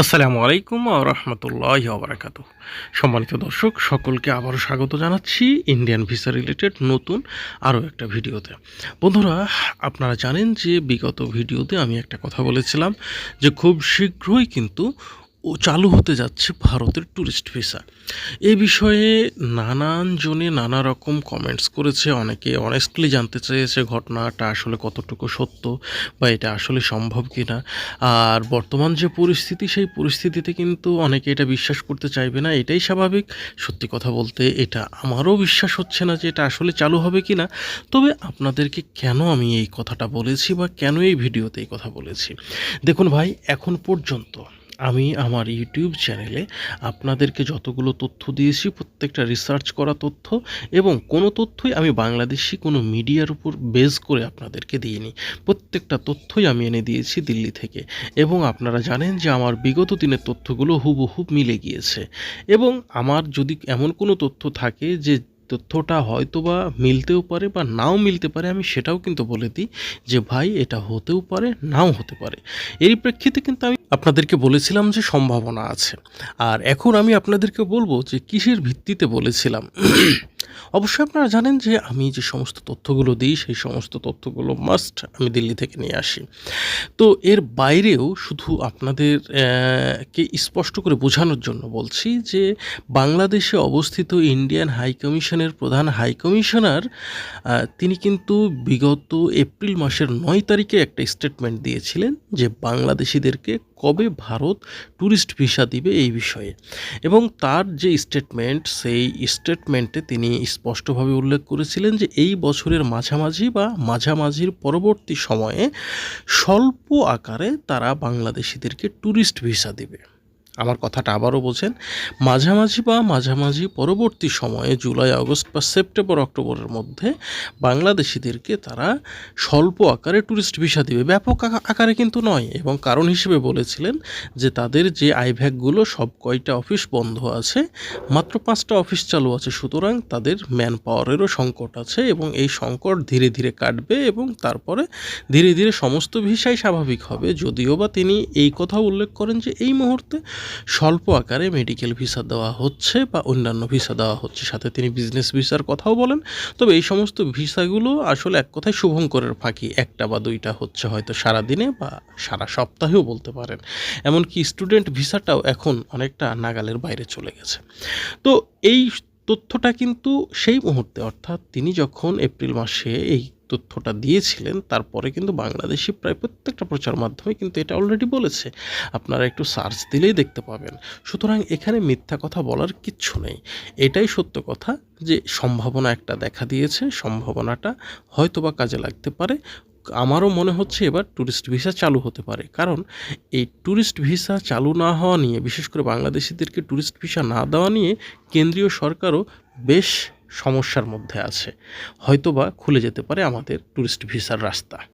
আসসালামু আলাইকুম রহমতুল্লাহ আবরাকাত সম্মানিত দর্শক, সকলকে আবারও স্বাগত জানাচ্ছি ইন্ডিয়ান ভিসা রিলেটেড নতুন আরও একটা ভিডিওতে। বন্ধুরা, আপনারা জানেন যে বিগত ভিডিওতে আমি একটা কথা বলেছিলাম যে খুব শীঘ্রই কিন্তু ও চালু হতে যাচ্ছে ভারতের ট্যুরিস্ট ভিসা এ বিষয়ে নানান জনে নানা রকম কমেন্টস করেছে, অনেকে অনেস্টলি জানতে চেয়েছে ঘটনাটা আসলে কতটুকু সত্য বা এটা আসলে সম্ভব কি না আর বর্তমান যে পরিস্থিতি, সেই পরিস্থিতিতে কিন্তু অনেকে এটা বিশ্বাস করতে চাইবে না, এটাই স্বাভাবিক। সত্যি কথা বলতে এটা আমারও বিশ্বাস হচ্ছে না যে এটা আসলে চালু হবে কি না তবে আপনাদেরকে কেন আমি এই কথাটা বলেছি বা কেন এই ভিডিওতে এই কথা বলেছি? দেখুন ভাই, এখন পর্যন্ত আমি আমার ইউটিউব চ্যানেলে আপনাদেরকে যতগুলো তথ্য দিয়েছি, প্রত্যেকটা রিসার্চ করা তথ্য এবং কোনো তথ্যই আমি বাংলাদেশি কোনো মিডিয়ার উপর বেস করে আপনাদেরকে দিইনি। প্রত্যেকটা তথ্যই আমি এনে দিয়েছি দিল্লি থেকে এবং আপনারা জানেন যে আমার বিগত দিনের তথ্যগুলো হুবহুব মিলে গিয়েছে এবং আমার যদি এমন কোনো তথ্য থাকে যে তথ্যটা হয়তো বা মিলতেও পারে বা নাও মিলতে পারে, আমি সেটাও কিন্তু বলে দিই যে, ভাই, এটা হতেও পারে, নাও হতে পারে। এরই প্রেক্ষিতে কিন্তু আমি আপনাদেরকে বলেছিলাম যে, সম্ভাবনা আছে। আর এখন আমি আপনাদেরকে বলব যে, কিসের ভিত্তিতে বলেছিলাম? অবশ্যই আপনারা জানেন যে আমি যে সমস্ত তথ্যগুলো দিই, সেই সমস্ত তথ্যগুলো মাস্ট আমি দিল্লি থেকে নিয়ে আসি। তো এর বাইরেও শুধু আপনাদের কে স্পষ্ট করে বোঝানোর জন্য বলছি যে বাংলাদেশে অবস্থিত ইন্ডিয়ান হাই কমিশনের প্রধান হাই কমিশনার তিনি কিন্তু বিগত এপ্রিল মাসের নয় তারিখে একটা স্টেটমেন্ট দিয়েছিলেন যে বাংলাদেশিদেরকে কবে ভারত ট্যুরিস্ট ভিসা দিবে এই বিষয়ে। এবং তার যে স্টেটমেন্ট সেই স্টেটমেন্টে তিনি স্পষ্টভাবে উল্লেখ করেছিলেন যে এই বছরের মাঝামাঝি বা মাঝামাঝির পরবর্তী সময়ে স্বল্প আকারে তারা বাংলাদেশিদেরকে ট্যুরিস্ট ভিসা দিবে। আমার কথাটা আবারও বোঝেন মাঝামাঝি বা মাঝামাঝি পরবর্তী সময়ে জুলাই, আগস্ট বা সেপ্টেম্বর, অক্টোবরের মধ্যে বাংলাদেশিদেরকে তারা স্বল্প আকারে ট্যুরিস্ট ভিসা দিবে। ব্যাপক আকা- আকারে কিন্তু নয় এবং কারণ হিসেবে বলেছিলেন যে তাদের যে আইভ্যাকগুলো সব কয়টা অফিস বন্ধ আছে, মাত্র পাঁচটা অফিস চালু আছে, সুতরাং তাদের ম্যান পাওয়ারেরও সংকট আছে এবং এই সংকট ধীরে ধীরে কাটবে এবং তারপরে ধীরে ধীরে সমস্ত ভিসাই স্বাভাবিক হবে। যদিও বা তিনি এই কথা উল্লেখ করেন যে এই মুহূর্তে স্বল্প আকারে মেডিকেল ভিসা দেওয়া হচ্ছে বা অন্যান্য ভিসা দেওয়া হচ্ছে। সাথে তিনি বিজনেস ভিসার কথাও বলেন। তবে এই সমস্ত ভিসাগুলো আসলে এক কথায় শুভঙ্করের ফাঁকি। একটা বা দুইটা হচ্ছে হয়তো সারা দিনে বা সারা সপ্তাহেও বলতে পারেন। এমনকি স্টুডেন্ট ভিসাটাও এখন অনেকটা নাগালের বাইরে চলে গেছে। তো এই তথ্যটা কিন্তু সেই মুহূর্তে, অর্থাৎ তিনি যখন এপ্রিল মাসে এই তথ্যটা দিয়েছিলেন, তারপরে কিন্তু বাংলাদেশি প্রায় প্রত্যেকটা প্রচার মাধ্যমে কিন্তু এটা অলরেডি বলেছে। আপনারা একটু সার্চ দিলেই দেখতে পাবেন। সুতরাং এখানে মিথ্যা কথা বলার কিচ্ছু নেই। এটাই সত্য কথা যে সম্ভাবনা একটা দেখা দিয়েছে, সম্ভাবনাটা হয়তো বা কাজে লাগতে পারে। আমারও মনে হচ্ছে এবার ট্যুরিস্ট ভিসা চালু হতে পারে। কারণ এই ট্যুরিস্ট ভিসা চালু না হওয়া নিয়ে, বিশেষ করে বাংলাদেশিদেরকে ট্যুরিস্ট ভিসা না দেওয়া নিয়ে কেন্দ্রীয় সরকারও বেশ সমস্যার মধ্যে আছে। হয়তোবা খুলে যেতে পারে আমাদের ট্যুরিস্ট ভিসার রাস্তা।